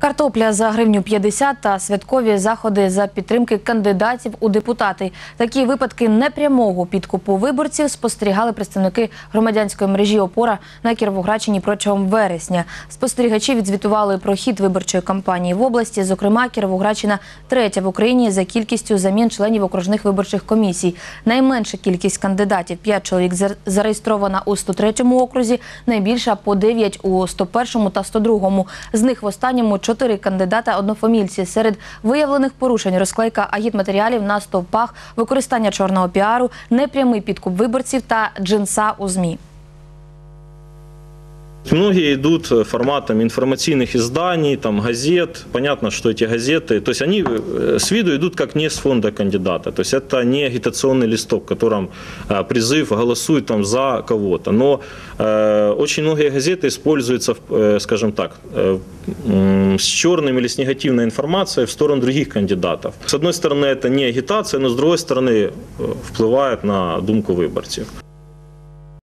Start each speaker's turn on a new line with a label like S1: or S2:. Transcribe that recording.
S1: Картопля за гривню 50 та святкові заходи за підтримки кандидатів у депутати. Такі випадки непрямого підкупу виборців спостерігали представники громадянської мережі ОПОРА на Кіровоградщині протягом вересня. Спостерігачі відзвітували про хід виборчої кампанії в області. Зокрема, Кіровоградщина третя в Україні за кількістю замін членів окружних виборчих комісій. Найменша кількість кандидатів 5 чоловік зар- зареєстрована у 103-му окрузі, найбільша по 9 у 101-му та 102-му. З них в останньому чотири кандидата однофамільці. Серед виявлених порушень розклейка агітматеріалів на стовпах, використання чорного піару, непрямий підкуп виборців та джинса у ЗМІ.
S2: Многие идут э, форматом информационных изданий, там, газет. Понятно, что эти газеты, то есть они э, с виду идут как не с фонда кандидата. То есть это не агитационный листок, в котором э, призыв голосуй там за кого-то. Но э, очень многие газеты используются, э, скажем так, э, м, с черным или с негативной информацией в сторону других кандидатов. С одной стороны, это не агитация, но с другой стороны, э, впливает на думку выборцев.